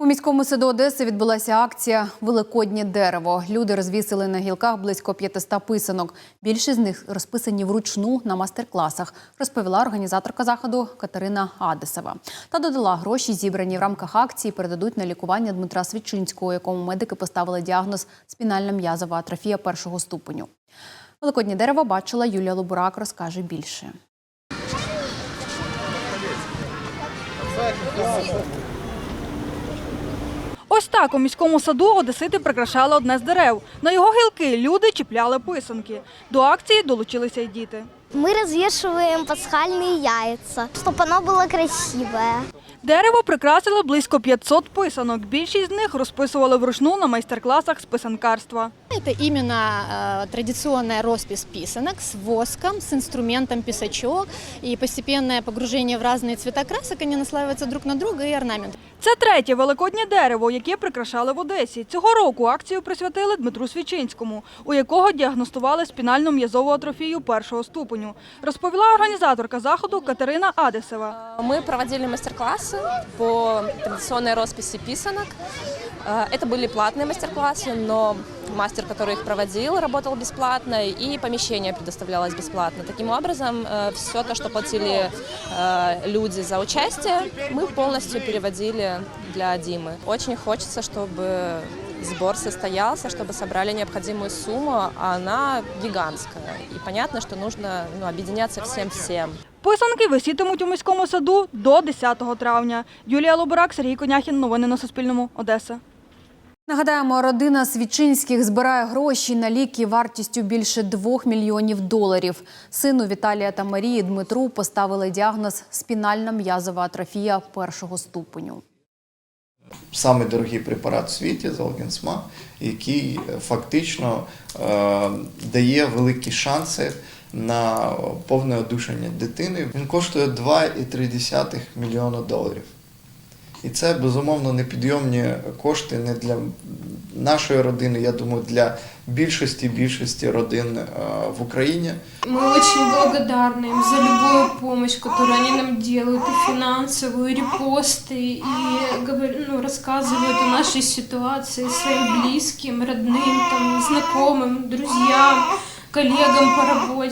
У міському саду Одеси відбулася акція Великоднє дерево. Люди розвісили на гілках близько 500 писанок. Більшість з них розписані вручну на майстер-класах, розповіла організаторка заходу Катерина Адесова. Та додала, гроші, зібрані в рамках акції, передадуть на лікування Дмитра Свідчинського, якому медики поставили діагноз спінальна м'язова атрофія першого ступеню. Великоднє дерево бачила Юлія Лобурак, розкаже більше. Ось так у міському саду одесити прикрашали одне з дерев. На його гілки люди чіпляли писанки. До акції долучилися й діти. Мы развешиваем пасхальные яйца, чтобы оно было красивое. Дерево прикрасили близько 500 писанок. Більшість з них розписували вручну на майстер-класах з писанкарства. Это именно э, традиционная роспись писанок с воском, с инструментом писачок и постепенное погружение в разные цвета красок, они наслаиваются друг на друга и орнамент. Це третє великоднє дерево, яке прикрашали в Одесі. Цього року акцію присвятили Дмитру Свічинському, у якого діагностували спінальну м'язову атрофію першого ступеню. Розповіла організаторка заходу Катерина Адесова. Мы проводили мастер-классы по традиционной росписи писанок. Э, Это были платные мастер-классы, но мастер, который их проводил, работал бесплатно, и помещение предоставлялось бесплатно. Таким образом, все то, что платили э, люди за участие, мы полностью переводили для Димы. Очень хочется, чтобы сбор состоялся, чтобы собрали необходимую сумму, а она гигантская. И понятно, что нужно ну, объединяться всем-всем. Писанки висітимуть у міському саду до 10 травня. Юлія Лобурак, Сергій Коняхін. Новини на Суспільному. Одеса. Нагадаємо, родина Свічинських збирає гроші на ліки вартістю більше 2 мільйонів доларів. Сину Віталія та Марії Дмитру поставили діагноз спінальна м'язова атрофія першого ступеню. Самий дорогий препарат в світі Золгенсма, який фактично е, дає великі шанси на повне одушання дитини. Він коштує 2,3 мільйона доларів. І це безумовно непідйомні кошти не для нашої родини, я думаю, для більшості більшості родин е, в Україні. Мы очень благодарны им за любую помощь, которую они нам делают, и финансовую, и репосты, и говор- ну, рассказывают о нашей ситуации своим близким, родным, там, знакомым, друзьям, коллегам по работе.